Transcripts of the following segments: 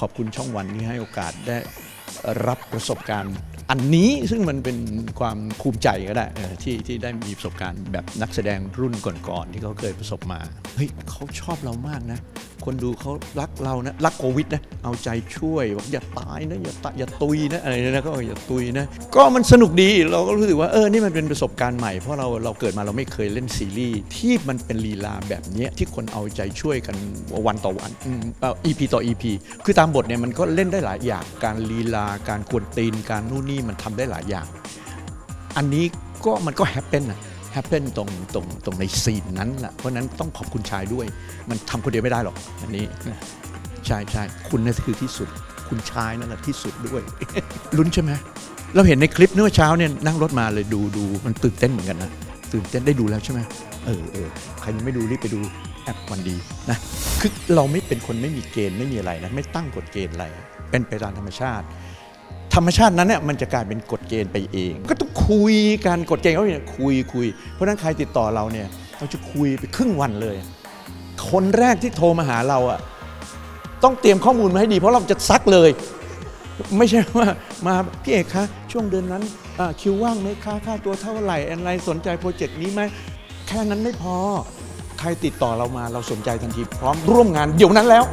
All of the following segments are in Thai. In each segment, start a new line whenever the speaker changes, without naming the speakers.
ขอบคุณช่องวันที่ให้โอกาสได้รับประสบการณ์ อันนี้ซึ่งมันเป็นความภูมิใจก็ได้ที่ที่ได้มีประสบการณ์แบบนักแสดงรุ่นก่อนๆที่เขาเคยประสบมาเฮ้ยเขาชอบเรามากนะ คนดูเขารักเรานะรักโควิดนะเอาใจช่วยบอกอย่าตายนะอย่าตายอย่าตุยนะอะไรนะก็อย่าตุยนะก็มันสนุกดีเราก็รู้สึกว่าเออนี่มันเป็นประสบการณ์ใหม่เพราะเราเราเกิดมาเราไม่เคยเล่นซีรีส์ที่มันเป็นลีลาแบบนี้ที่คนเอาใจช่วยกันวันต่อวันอืมเอ่อ EP ต่อ EP คือตามบทเนี่ยมันก็เล่นได้หลายอย่างการลีลาการกวนตีนการนู่นนี่มันทำได้หลายอย่าง อันนี้ก็มันก็แฮปเป n นะแฮปเป n ตรงตรงตรงในซีนนั้นแหละเพราะนั้นต้องขอบคุณชายด้วย มันทำคนเดียวไม่ได้หรอกอันนี้ใช่ใช่คุณนั่นคือที่สุด คุณชายนั่นแหละที่สุดด้วยลุ้นใช่ไหมเราเห็นในคลิปเมื่อเช้าเนี่ยนั่งรถมาเลยดูดูมันตื่นเต้นเหมือนกันนะตื่นเต้นได้ดูแล้วใช่ไหมเออเออใครยังไม่ดูรีบไปดูแอปวันดีนะคือเราไม่เป็นคนไม่มีเกณฑ์ไม่มีอะไรนะไม่ตั้งกฎเกณฑ์อะไร เป็นไปตามธรรมชาติ ธรรมชาตินั้นเนี่ยมันจะกลายเป็นกฎเกณฑ์ไปเอง ก็ต้องคุยกันกฎเกณฑ์เขาเนี่ยคุยคุย เพราะนั้นใครติดต่อเราเนี่ยเราจะคุยไปครึ่งวันเลย คนแรกที่โทรมาหาเราอะต้องเตรียมข้อมูลมาให้ดีเพราะเราจะซักเลย ไม่ใช่ว่ามาพี่เอกคะช่วงเดือนนั้นคิวว่างไหมคะค่าตัวเท่าไหร่อะไรสนใจโปรเจกต์นี้ไหมแค่นั้นไม่พอ ใครติดต่อเรามาเราสนใจทันทีพร้อมร่วมงานเดี๋ยวนั้นแล้ว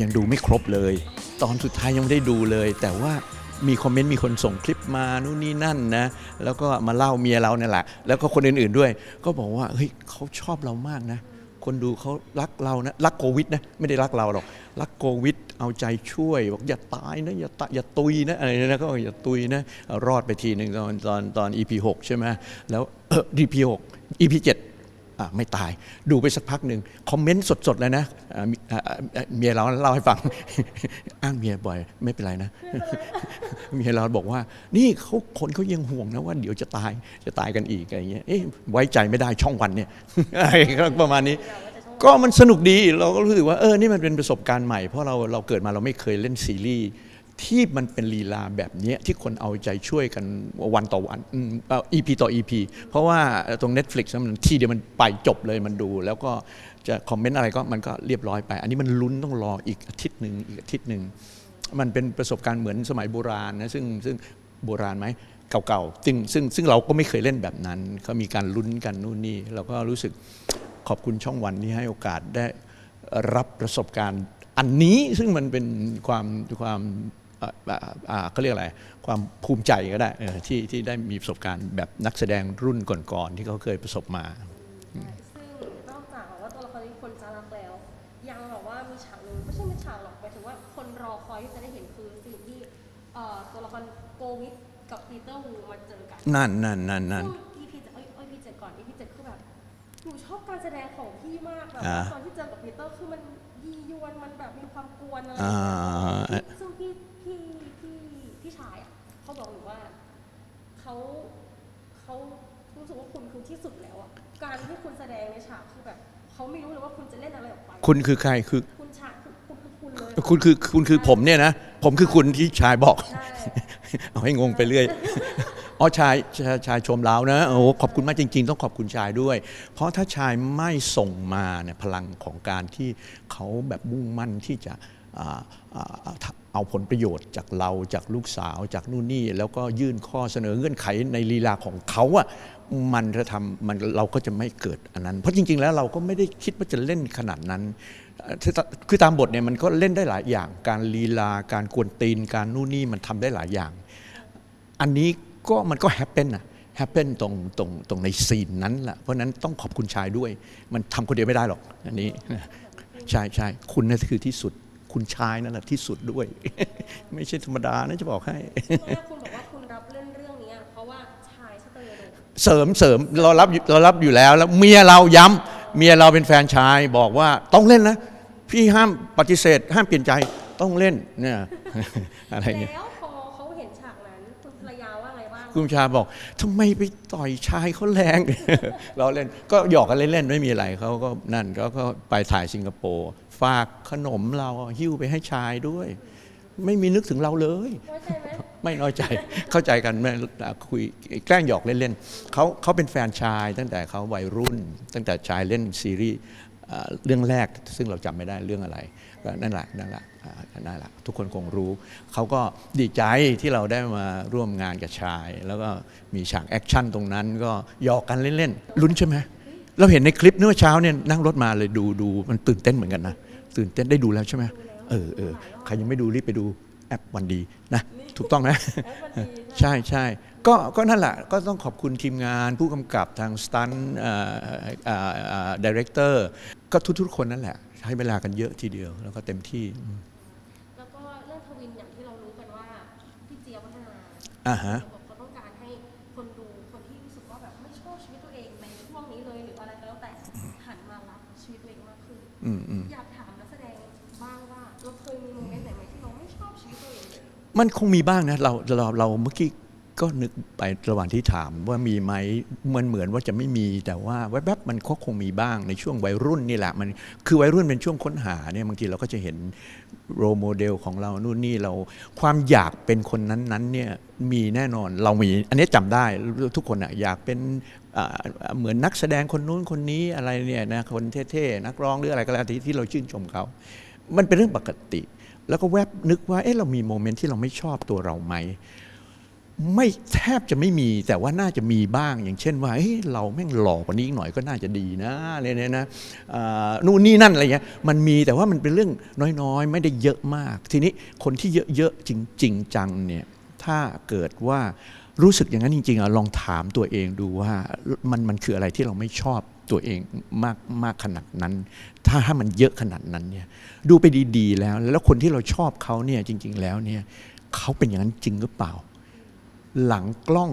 ยังดูไม่ครบเลย ตอนสุดท้ายยังไม่ได้ดูเลย แต่ว่ามีคอมเมนต์มีคนส่งคลิปมานู่นนี่นั่นนะแล้วก็มาเล่าเมียเราเนี่ยแหละ แล้วก็คนอื่นๆด้วย ก็บอกว่าเฮ้ยเขาชอบเรามากนะ คนดูเขารักเรานะรักโควิดนะไม่ได้รักเราหรอกรักโควิด เอาใจช่วยบอกอย่าตายนะอย่าตายอย่าตุยนะอะไรนะก็บอกอย่าตุยนะรอดไปทีหนึ่งตอนตอนตอน EP 6ใช่ไหมแล้ว EP 6 EP 7 ไม่ตาย ดูไปสักพักหนึ่งคอมเมนต์สดๆเลยนะเมียเราเล่าให้ฟัง อ้างเมียบ่อย ไม่เป็นไรนะ เมียเราบอกว่า นี่เขาคนเขายังห่วงนะว่าเดี๋ยวจะตายจะตายกันอีกอะไรเงี้ยเอ๊ะไว้ใจไม่ได้ช่องวันเนี่ยอะไรประมาณนี้ก็มันสนุกดีเราก็รู้สึกว่าเออนี่มันเป็นประสบการณ์ใหม่เพราะเราเราเกิดมาเราไม่เคยเล่นซีรีส์ ที่มันเป็นลีลาแบบนี้ที่คนเอาใจช่วยกันวันต่อวันอืมเอ่อ EP ต่อ EP เพราะว่าตรง Netflix นั้นมันทีเดียวมันไปจบเลยมันดู แล้วก็จะคอมเมนต์อะไรก็มันก็เรียบร้อยไป อันนี้มันลุ้นต้องรออีกอาทิตย์หนึ่งอีกอาทิตย์หนึ่งมันเป็นประสบการณ์เหมือนสมัยโบราณนะซึ่งซึ่งโบราณไหมเก่าๆซึ่งซึ่งซึ่งเราก็ไม่เคยเล่นแบบนั้นเขามีการลุ้นกันนู่นนี่เราก็รู้สึกขอบคุณช่องวันที่ให้โอกาสได้รับประสบการณ์อันนี้ซึ่งมันเป็นความความ เขาเรียกอะไร ความภูมิใจก็ได้เออที่ที่ได้มีประสบการณ์แบบนักแสดงรุ่นก่อนๆที่เขาเคยประสบมา
ซึ่งนอกจากว่าตัวละครนี้คนจะรักแล้ว ยังแบบว่ามีฉากหนึ่งไม่ใช่ไม่ฉากหรอกหมายถึงว่าคนรอคอยที่จะได้เห็นคือสิ่งที่เอ่อตัวละครโกวิดกับปีเตอร์วูมาเจอกัน
นั่นนั่นนั่นนั่น
ซึ่ง EP เจ็ดเอ้ยเอ้ย EP เจ็ดก่อน EP เจ็ดคือแบบหนูชอบการแสดงของพี่มากแบบ
อ่า
ตอนที่เจอกับปีเตอร์คือมันยียวนมันแบบมีความกวนอะไร
อ่า
ซึ่งพี่พี่พี่พี่ชายอะเขาบอกหนูว่า เขาเขารู้สึกว่าคุณคือที่สุดแล้วอะการที่คุณแสดงในฉากคือแบบเขาไม่รู้เลยว่าคุณจะเล่นอะไรออกไป
คุณคือใครคือ
คุณชายคุณคุณคือคุณเลย
คุณคือคุณคือผมเนี่ยนะ ผมคือคุณที่ชายบอก
ใช่
เอาให้งงไปเรื่อย อ๋อชายชายชายชมเรานะโอ้ขอบคุณมากจริง ๆ ต้องขอบคุณชายด้วย เพราะถ้าชายไม่ส่งมาเนี่ยพลังของการที่เขาแบบมุ่งมั่นที่จะอ่าอ่า เอาผลประโยชน์จากเราจากลูกสาวจากนู่นนี่ แล้วก็ยื่นข้อเสนอเงื่อนไขในลีลาของเขาอะมันจะทำมันเราก็จะไม่เกิดอันนั้น เพราะจริง ๆ แล้วเราก็ไม่ได้คิดว่าจะเล่นขนาดนั้น คือตามบทเนี่ยมันก็เล่นได้หลายอย่าง การลีลาการกวนตีน การนู่นนี่มันทำได้หลายอย่าง อันนี้ก็มันก็แฮปเป n นะแฮปเป n ตรงตรงตรงในซีนนั้นแหละเพราะฉะนั้นต้องขอบคุณชายด้วย มันทำคนเดียวไม่ได้หรอกอันนี้ใช่ใช่คุณนั่นคือที่สุด คุณชายนั่นแหละที่สุดด้วย ไม่ใช่ธรรมดานะจะบอกให้
เมื่อคุณบอกว่าคุณรับเล่นเรื่องนี้เพราะว่าชายสเตอร์โด
เสริมเสริมเรารับอยู่เรารับอยู่แล้วแล้วเมียเราย้ำเมียเราเป็นแฟนชายบอกว่าต้องเล่นนะ พี่ห้ามปฏิเสธ ห้ามเปลี่ยนใจต้องเล่นเนี่ย อะไรเงี้ย
แล้วพอเขาเห็นฉากนั้นคุณภรรยาว่าไงบ้าง
คุณชาบอกทำไมไปต่อยชายเขาแรง เราเล่นก็หยอกกันเล่นๆไม่มีอะไรเขาก็นั่นก็ก็ไปถ่ายสิงคโปร์ ฝากขนมเราหิ้วไปให้ชายด้วย ไม่มีนึกถึงเราเลย
น้อยใจไหม
ไม่น้อยใจเข้าใจกันแม่คุยแกล้งหยอกเล่นๆเขาเขาเป็นแฟนชาย ตั้งแต่เขาวัยรุ่น ตั้งแต่ชายเล่นซีรีส์เอ่อเรื่องแรกซึ่งเราจำไม่ได้เรื่องอะไรก็นั่นแหละนั่นแหละอ่านั่นแหละทุกคนคงรู้ เขาก็ดีใจที่เราได้มาร่วมงานกับชาย แล้วก็มีฉากแอคชั่นตรงนั้น ก็หยอกกันเล่นๆลุ้นใช่ไหมเราเห็นในคลิปเมื่อเช้าเนี่ยนั่งรถมาเลยดูดูมันตื่นเต้นเหมือนกันนะ ตื่นเต้นได้ดูแล้วใช่ไหมเออเออใครยังไม่ดูรีบไปดูแอปวันดีนะถูกต้องนะ
แอปวันดีนะ
ใช่ใช่ก็ก็นั่นแหละก็ต้องขอบคุณทีมงานผู้กำกับทางสตันดีเรคเตอร์ก็ทุกๆคนนั่นแหละ ใช้เวลากันเยอะทีเดียวแล้วก็เต็มที่อืม
แล้วก็เรื่องทวินอย่างที่เรารู้กันว่าพี่เจี๊ยบวัฒนา
อ่าฮะ
เขาบอกเขาต้องการให้คนดูคนที่รู้สึกว่าแบบไม่ชอบชีวิตตัวเองในช่วงนี้เลยหรืออะไรก็แล้วแต่หันมารักชีวิตตัวเองมากขึ้น
อืมอืม
อยาก มันคง
มีบ้างนะเราเราเราเมื่อกี้ก็นึกไประหว่างที่ถามว่ามีไหมมันเหมือนว่าจะไม่มีแต่ว่าแวบๆมันก็คงมีบ้างในช่วงวัยรุ่นนี่แหละมันคือวัยรุ่นเป็นช่วงค้นหาเนี่ยบางทีเราก็จะเห็นโรโมเดลของเรานู่นนี่เราความอยากเป็นคนนั้นๆเนี่ยมีแน่นอนเรามี อันนี้จำได้ทุกคนอะอยากเป็นเหมือนนักแสดงคนนู้นคนนี้อะไรเนี่ยนะคนเท่ๆนักร้องหรืออะไรก็แล้วแต่ที่เราชื่นชมเขา มันเป็นเรื่องปกติ แล้วก็แวบนึกว่าเอ๊ะเรามีโมเมนต์ที่เราไม่ชอบตัวเราไหมไม่แทบจะไม่มีแต่ว่าน่าจะมีบ้างอย่างเช่นว่าเอ๊ะเราแม่งหล่อกว่านี้อีกหน่อยก็น่าจะดีนะอะไรเนี่ยนะนู่นนี่นั่นอะไรเงี้ยมันมีแต่ว่ามันเป็นเรื่องน้อยๆ ไม่ได้เยอะมาก ทีนี้คนที่เยอะๆจริง ๆ จังเนี่ยถ้าเกิดว่ารู้สึกอย่างนั้นจริงๆอะลองถามตัวเองดูว่ามันมันคืออะไรที่เราไม่ชอบ ตัวเองมากมากขนาดนั้น ถ้าถ้ามันเยอะขนาดนั้นเนี่ยดูไปดีๆแล้ว แล้วคนที่เราชอบเขาเนี่ยจริง ๆ แล้วเนี่ยเขาเป็นอย่างนั้นจริงหรือเปล่า หลังกล้อง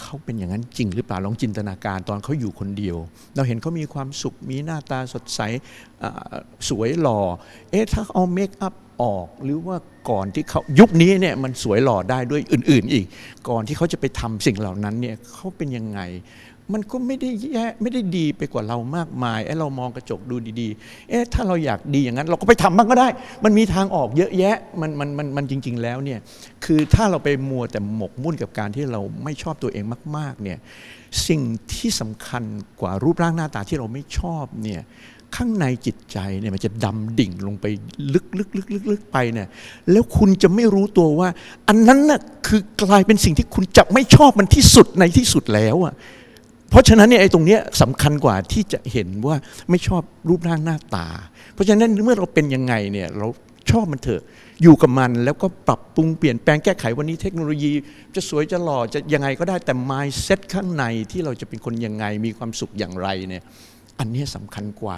เขาเป็นอย่างนั้นจริงหรือเปล่าลองจินตนาการตอนเขาอยู่คนเดียว เราเห็นเขามีความสุขมีหน้าตาสดใสสวยหล่อเอ๊ะถ้าเอาเมคอัพ ออกหรือว่าก่อนที่เขายุคนี้เนี่ยมันสวยหล่อได้ด้วยอื่น ๆ อีก ก่อนที่เขาจะไปทำสิ่งเหล่านั้นเนี่ยเขาเป็นยังไง มันก็ไม่ได้แย่ไม่ได้ดีไปกว่าเรามากมายไอ้เรามองกระจกดูดีๆ เอ๊ะถ้าเราอยากดีอย่างนั้น เราก็ไปทำบ้างก็ได้ มันมีทางออกเยอะแยะมันมันมันมันจริง ๆ แล้วเนี่ยคือถ้าเราไปมัวแต่หมกมุ่นกับการที่เราไม่ชอบตัวเองมาก ๆเนี่ยสิ่งที่สำคัญกว่ารูปร่างหน้าตาที่เราไม่ชอบเนี่ย ข้างในจิตใจเนี่ยมันจะดำดิ่งลงไปลึกลึกลึกลึกลึกไปเนี่ยแล้วคุณจะไม่รู้ตัวว่า อันนั้นน่ะคือกลายเป็นสิ่งที่คุณจะไม่ชอบมันที่สุดในที่สุดแล้วอะเพราะฉะนั้นเนี่ยไอ้ตรงเนี้ยสำคัญกว่าที่จะเห็นว่าไม่ชอบรูปร่างหน้าตา เพราะฉะนั้นเมื่อเราเป็นยังไงเนี่ยเราชอบมันเถอะอยู่กับมันแล้วก็ปรับปรุงเปลี่ยนแปลงแก้ไขวันนี้เทคโนโลยี จะสวยจะหล่อจะยังไงก็ได้แต่ mindset ข้างในที่เราจะเป็นคนยังไงมีความสุขอย่างไรเนี่ย อันเนี้ยสำคัญกว่า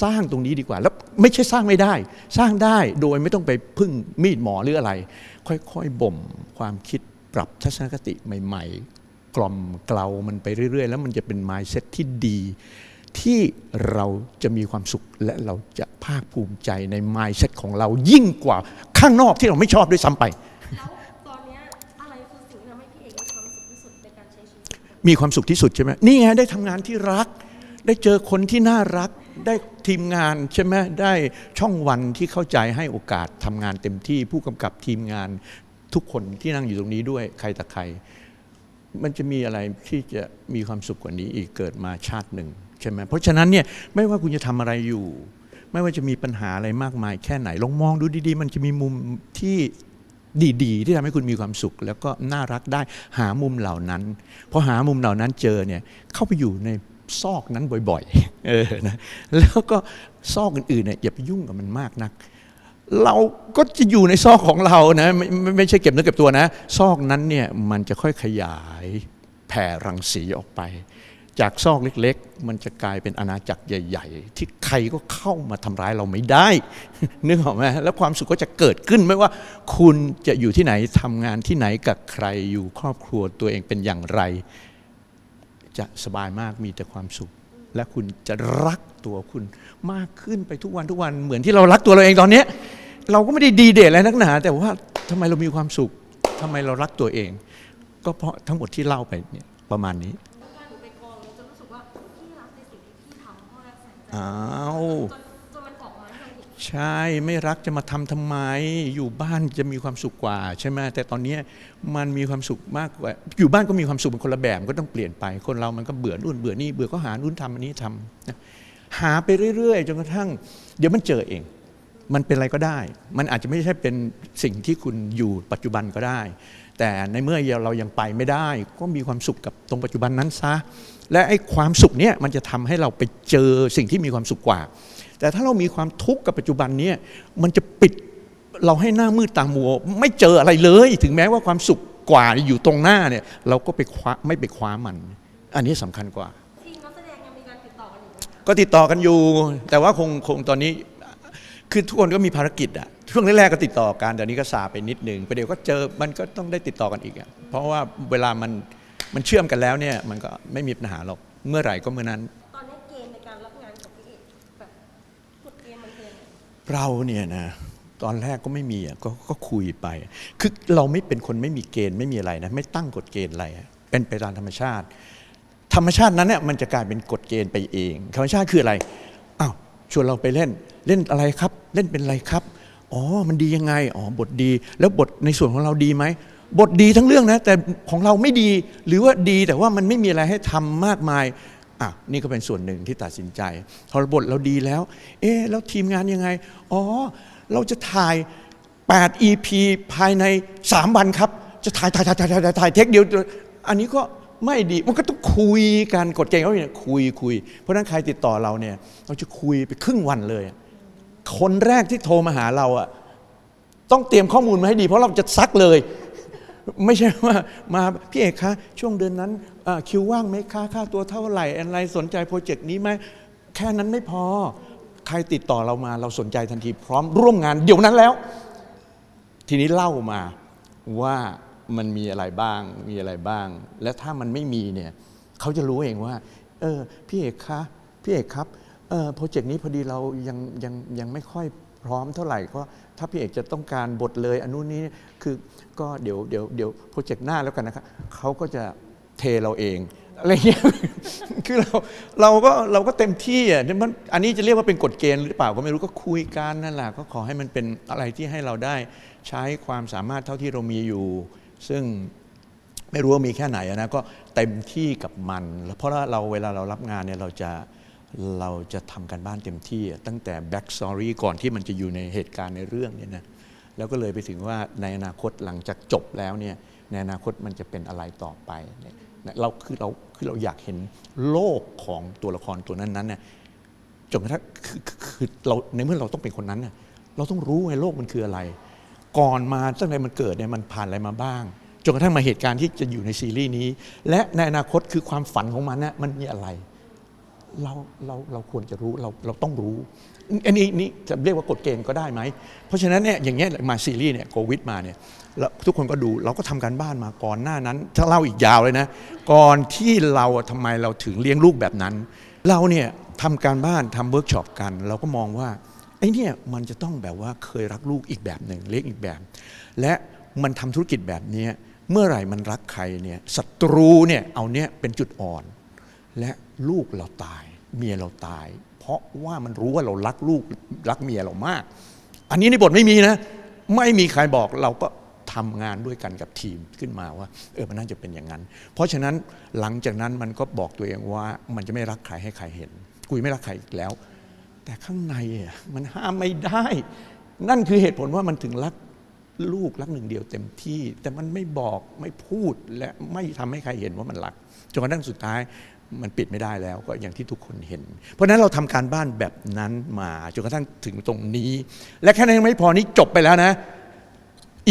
สร้างตรงนี้ดีกว่า แล้วไม่ใช่สร้างไม่ได้ สร้างได้โดยไม่ต้องไปพึ่งมีดหมอหรืออะไร ค่อยๆบ่มความคิดปรับทัศนคติใหม่ ๆ กล่อมเกลามันไปเรื่อย ๆ แล้วมันจะเป็น mindset ที่ดี ที่เราจะมีความสุขและเราจะภาคภูมิใจใน mindset ของเรายิ่งกว่าข้างนอกที่เราไม่ชอบด้วยซ้ำไป
แล้วตอนเนี้ยอะไรคือสิ่งที่ทำให้พี่เอกมีความสุขที่สุดในการใช้ชีวิต
มีความสุขที่สุดใช่ไหมนี่ไงได้ทำงานที่รัก ได้เจอคนที่น่ารักได้ทีมงานใช่ไหมได้ช่องวันที่เข้าใจให้โอกาสทำงานเต็มที่ผู้กำกับทีมงานทุกคนที่นั่งอยู่ตรงนี้ด้วยใครแต่ใคร มันจะมีอะไรที่จะมีความสุขกว่านี้อีกเกิดมาชาติหนึ่งใช่ไหมเพราะฉะนั้นเนี่ยไม่ว่าคุณจะทำอะไรอยู่ ไม่ว่าจะมีปัญหาอะไรมากมายแค่ไหนลองมองดูดีๆ มันจะมีมุมที่ดีๆ ที่ทำให้คุณมีความสุข แล้วก็น่ารักได้หามุมเหล่านั้นพอหามุมเหล่านั้นเจอเนี่ยเข้าไปอยู่ใน ซอกนั้นบ่อยๆเออนะแล้วก็ซอกอื่นๆเนี่ยอย่าไปยุ่งกับมันมากนัก เราก็จะอยู่ในซอกของเรานะไม่ไม่ไม่ใช่เก็บเนื้อเก็บตัวนะ ซอกนั้นเนี่ยมันจะค่อยขยายแผ่รังสีออกไป จากซอกเล็กๆ มันจะกลายเป็นอาณาจักรใหญ่ ๆ ที่ใครก็เข้ามาทำร้ายเราไม่ได้นึกออกไหมแล้วความสุขก็จะเกิดขึ้นไม่ว่า คุณจะอยู่ที่ไหนทำงานที่ไหนกับใครอยู่ครอบครัวตัวเองเป็นอย่างไร จะสบายมากมีแต่ความสุข และคุณจะรักตัวคุณมากขึ้นไปทุกวันทุกวันเหมือนที่เรารักตัวเราเองตอนเนี้ยเราก็ไม่ได้ดีเด่นอะไรนักหนา แต่ว่าทำไมเรามีความสุขทำไมเรารักตัวเอง ก็เพราะทั้งหมดที่เล่าไปเนี่ยประมาณนี้
การหนูไปกองแล้วจะรู้สึกว่าพี่รักในสิ่งที่พี่ทำเพราะรักแสนใจ
อ้าว
ใช่
ไม่รักจะมาทำทำไม อยู่บ้านจะมีความสุขกว่าใช่ไหมแต่ตอนนี้มันมีความสุขมากกว่า อยู่บ้านก็มีความสุขเป็นคนละแบบก็ต้องเปลี่ยนไป คนเรามันก็เบื่อนู่นเบื่อนี่เบื่อก็หานู่นทำอันนี้ทำหาไปเรื่อยๆจนกระทั่ง เดี๋ยวมันเจอเอง มันเป็นอะไรก็ได้ มันอาจจะไม่ใช่เป็นสิ่งที่คุณอยู่ปัจจุบันก็ได้ แต่ในเมื่อเรายังไปไม่ได้ ก็มีความสุขกับตรงปัจจุบันนั้นซะ และไอ้ความสุขเนี้ยมันจะทำให้เราไปเจอสิ่งที่มีความสุขกว่า แต่ถ้าเรามีความทุกข์กับปัจจุบันเนี้ยมันจะปิดเราให้หน้ามืดตามัว ไม่เจออะไรเลย ถึงแม้ว่าความสุขกว่าอยู่ตรงหน้าเนี่ย เราก็ไปคว้าไม่ไปคว้ามัน อันนี้สำคัญกว่า
ทีมนักแสดงยังมีการติดต่อกันอยู่ไหม
ก็ติดต่อกันอยู่ แต่ว่าคงคงตอนนี้ คือทุกคนก็มีภารกิจอะช่วงแรกๆก็ติดต่อกันเดี๋ยวนี้ก็ซาไปนิดนึงประเดี๋ยวก็เจอมันก็ต้องได้ติดต่อกันอีกอะเพราะว่าเวลามันมันเชื่อมกันแล้วเนี่ย มันก็ไม่มีปัญหาหรอกเมื่อไหร่ก็เมื่อนั้น
เราเนี่ย
นะตอนแรกก็ไม่มีอะก็ก็คุยไป คือเราไม่เป็นคนไม่มีเกณฑ์ไม่มีอะไรนะไม่ตั้งกฎเกณฑ์อะไร เป็นไปตามธรรมชาติ ธรรมชาตินั้นเนี่ยมันจะกลายเป็นกฎเกณฑ์ไปเอง ธรรมชาติคืออะไรอ้าวชวนเราไปเล่นเล่นอะไรครับ เล่นเป็นอะไรครับอ๋อมันดียังไงอ๋อบทดี แล้วบทในส่วนของเราดีไหมบทดีทั้งเรื่องนะแต่ของเราไม่ดีหรือว่าดีแต่ว่ามันไม่มีอะไรให้ทำมากมาย อะนี่ก็เป็นส่วนหนึ่งที่ตัดสินใจพอบทเราดีแล้ว เอ๊แล้วทีมงานยังไง อ๋อ เราจะถ่าย 8 EP ภายใน 3 วันครับ จะถ่ายถ่ายถ่ายถ่ายถ่ายถ่ายเทคเดียว อันนี้ก็ไม่ดี มันก็ต้องคุยกันกฎเกณฑ์เขาเนี่ยคุยคุย เพราะนั้นใครติดต่อเราเนี่ย เราจะคุยไปครึ่งวันเลย คนแรกที่โทรมาหาเราอะต้องเตรียมข้อมูลมาให้ดี เพราะเราจะซักเลย ไม่ใช่ว่ามาพี่เอกคะช่วงเดือนนั้น คิวว่างไหมคะค่าตัวเท่าไหร่อะไรสนใจโปรเจกต์นี้ไหมแค่นั้นไม่พอ ใครติดต่อเรามาเราสนใจทันทีพร้อมร่วมงานเดี๋ยวนั้นแล้ว ทีนี้เล่ามาว่ามันมีอะไรบ้างมีอะไรบ้าง และถ้ามันไม่มีเนี่ยเขาจะรู้เองว่า เออพี่เอกคะพี่เอกครับเออโปรเจกต์นี้พอดีเรายังยังยังไม่ค่อยพร้อมเท่าไหร่ก็ถ้าพี่เอกจะต้องการบทเลยอันนู้นนี้คือก็เดี๋ยวเดี๋ยวเดี๋ยวโปรเจกต์หน้าแล้วกันนะครับเขาก็จะ เทเราเองอะไรเงี้ย คือเราเราก็เราก็เต็มที่อะนี่ยมันอันนี้จะเรียกว่าเป็นกฎเกณฑ์หรือเปล่าก็ไม่รู้ก็คุยกันนั่นแหละก็ขอให้มันเป็นอะไรที่ให้เราได้ใช้ความสามารถเท่าที่เรามีอยู่ ซึ่งไม่รู้ว่ามีแค่ไหนนะก็เต็มที่กับมันแล้วเพราะว่าเราเวลาเรารับงานเนี่ยเราจะเราจะทำกันบ้านเต็มที่ ตั้งแต่ back story ก่อนที่มันจะอยู่ในเหตุการณ์ในเรื่องเนี่ยนะแล้วก็เลยไปถึงว่าในอนาคตหลังจากจบแล้วเนี่ยในอนาคตมันจะเป็นอะไรต่อไปเนี่ย เราคือเราคือเราอยากเห็นโลกของตัวละครตัวนั้นๆเนี่ยจนกระทั่งคือคือเราในเมื่อเราต้องเป็นคนนั้นน่ะเราต้องรู้ไงโลกมันคืออะไร ก่อนมาตั้งแต่มันเกิดเนี่ยมันผ่านอะไรมาบ้างจนกระทั่งมาเหตุการณ์ที่จะอยู่ในซีรีส์นี้ และในอนาคตคือความฝันของมันน่ะมันมีอะไร เราเราเราควรจะรู้เราเราต้องรู้ อันนี้นี่จะเรียกว่ากฎเกณฑ์ก็ได้ไหม เพราะฉะนั้นเนี่ยอย่างเงี้ยมาซีรีส์เนี่ยโควิดมาเนี่ยแล้วทุกคนก็ดูเราก็ทำการบ้านมาก่อนหน้านั้น ถ้าเล่าอีกยาวเลยนะ ก่อนที่เราอะทำไมเราถึงเลี้ยงลูกแบบนั้น เราเนี่ยทำการบ้านทำเวิร์กช็อปกัน เราก็มองว่าไอ้นี่มันจะต้องแบบว่าเคยรักลูกอีกแบบหนึ่งเลี้ยงอีกแบบ และมันทำธุรกิจแบบนี้เมื่อไหร่มันรักใครเนี่ยศัตรูเนี่ยเอาเนี่ยเป็นจุดอ่อน และลูกเราตาย เมียเราตาย เพราะว่ามันรู้ว่าเรารักลูกรักเมียเรามาก อันนี้ในบทไม่มีนะ ไม่มีใครบอกเราก็ทำงานด้วยกันกับทีมขึ้นมาว่า เออมันน่าจะเป็นอย่างนั้น เพราะฉะนั้นหลังจากนั้นมันก็บอกตัวเองว่ามันจะไม่รักใครให้ใครเห็น กุยไม่รักใครอีกแล้ว แต่ข้างในมันห้ามไม่ได้ นั่นคือเหตุผลว่ามันถึงรักลูกรักหนึ่งเดียวเต็มที่ แต่มันไม่บอกไม่พูดและไม่ทำให้ใครเห็นว่ามันรักจนกระทั่งสุดท้าย มันปิดไม่ได้แล้วก็อย่างที่ทุกคนเห็น เพราะฉะนั้นเราทำการบ้านแบบนั้นมาจนกระทั่งถึงตรงนี้ และแค่นั้นยังไม่พอนี้จบไปแล้วนะ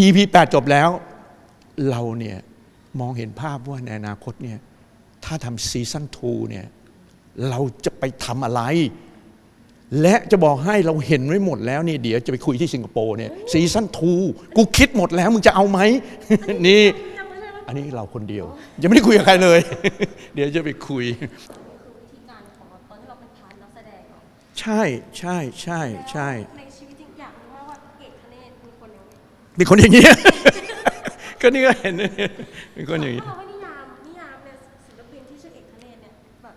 EP 8จบแล้ว เราเนี่ยมองเห็นภาพว่าในอนาคตเนี่ยถ้าทำซีซั่น2เนี่ยเราจะไปทำอะไร และจะบอกให้เราเห็นไว้หมดแล้วนี่เดี๋ยวจะไปคุยที่สิงคโปร์เนี่ยซีซั่นทูกูคิดหมดแล้วมึงจะเอาไหมนี่ อันนี้เราคนเดียว ยังไม่ได้คุยกับใครเลย เดี๋ยวจะไปคุย
คือวิธีการของเราตอนที่เราเป็นพาร์ทนักแสดงเนาะ
ใช่ใช่ใช่ใช่
แล้วในชีวิตจริงอยากรู้ว่าว่าเอกคเนศเป็นคนยังไง
เป็นคนอย่างเงี้ย ก็นี่ก็เห็นเป็นคนอย่างนี้
ถ้าเราให้นิยามนิยามเนี่ยศิลปินที่ชื่อเอกธเนศเนี่ยแบบ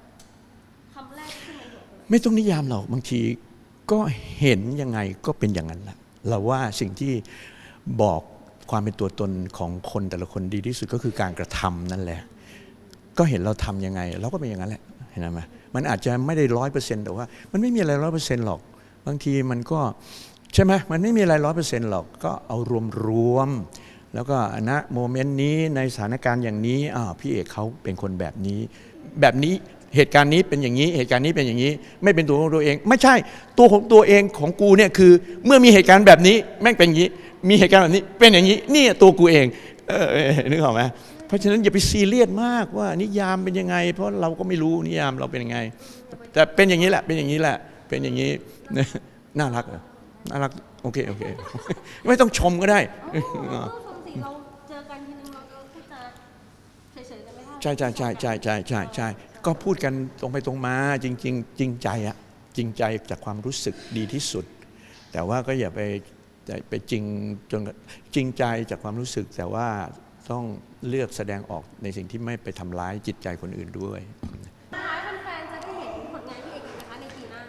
คำแรกที่มันหัวเลย
ไม่ต้องนิยามหรอกบางทีก็เห็นยังไงก็เป็นอย่างนั้นแหละเราว่าสิ่งที่บอก ความเป็นตัวตนของคนแต่ละคนดีที่สุดก็คือการกระทำนั่นแหละ ก็เห็นเราทำยังไง เราก็เป็นอย่างนั้นแหละเห็นไหมมันอาจจะไม่ได้ร้อยเปอร์เซ็นต์แต่ว่า มันไม่มีอะไรร้อยเปอร์เซ็นต์หรอก บางทีมันก็ใช่ไหมมันไม่มีอะไรร้อยเปอร์เซ็นต์หรอกก็เอารวมๆแล้วก็ณโมเมนต์นี้ในสถานการณ์อย่างนี้อ่าพี่เอกเขาเป็นคนแบบนี้ แบบนี้เหตุการณ์นี้เป็นอย่างนี้ เหตุการณ์นี้เป็นอย่างนี้ ไม่เป็นตัวของตัวเอง ไม่ใช่ตัวของตัวเองของกูเนี่ยคือ เมื่อมีเหตุการณ์แบบนี้แม่งเป็นอย่างนี้ มีเหตุการณ์แบบนี้เป็นอย่างนี้นี่ตัวกูเองเออเออนึกออกไหมเพราะฉะนั้นอย่าไปซีเรียสมากว่านิยามเป็นยังไง เพราะเราก็ไม่รู้นิยามเราเป็นยังไง แต่เป็นอย่างนี้แหละเป็นอย่างนี้แหละ เป็นอย่างนี้น่ารักเหรอน่ารักโอเคโอเค ไม่ต้องชมก็ได้
เอ้าเราชมสิเราเจอกันทีนึงเราก็พูดจาเฉยๆกันไม่ได้
ใช่ใช่ใช่ใช่ใช่ใช่ใช่ก็พูดกันตรงไปตรงมาจริงๆจริงใจอะจริงใจจากความรู้สึกดีที่สุด แต่ว่าก็อย่าไป ไปจริงจนจริงใจจากความรู้สึก แต่ว่าต้องเลือกแสดงออกในสิ่งที่ไม่ไปทำร้ายจิตใจคนอื่นด้วย
ท้ายแฟนๆจะได้เห็นผลงานพี่เอกอีกไหมคะในปีหน้า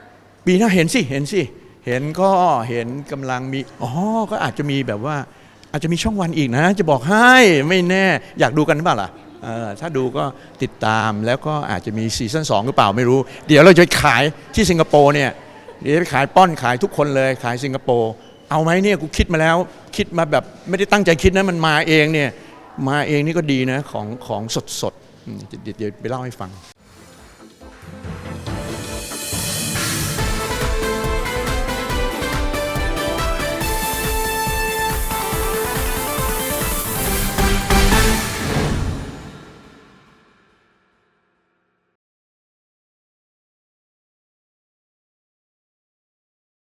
ปีหน้าเห็นสิเห็นสิเห็นก็เห็นกำลังมีอ๋อก็อาจจะมีแบบว่า อาจจะมีช่องวันอีกนะ จะบอกให้ไม่แน่ อยากดูกันหรือเปล่าล่ะเออถ้าดูก็ติดตามแล้วก็อาจจะมีซีซั่น2หรือเปล่าไม่รู้ เดี๋ยวเราจะไปขายที่สิงคโปร์เนี่ยเดี๋ยวจะไปขายป้อนขายทุกคนเลยขายสิงคโปร์ เอาไหมเนี่ยกูคิดมาแล้ว คิดมาแบบไม่ได้ตั้งใจคิดนะมันมาเองเนี่ยมาเองนี่ก็ดีนะของของสดๆอืมเดี๋ยวเดี๋ยวไปเล่าให้ฟัง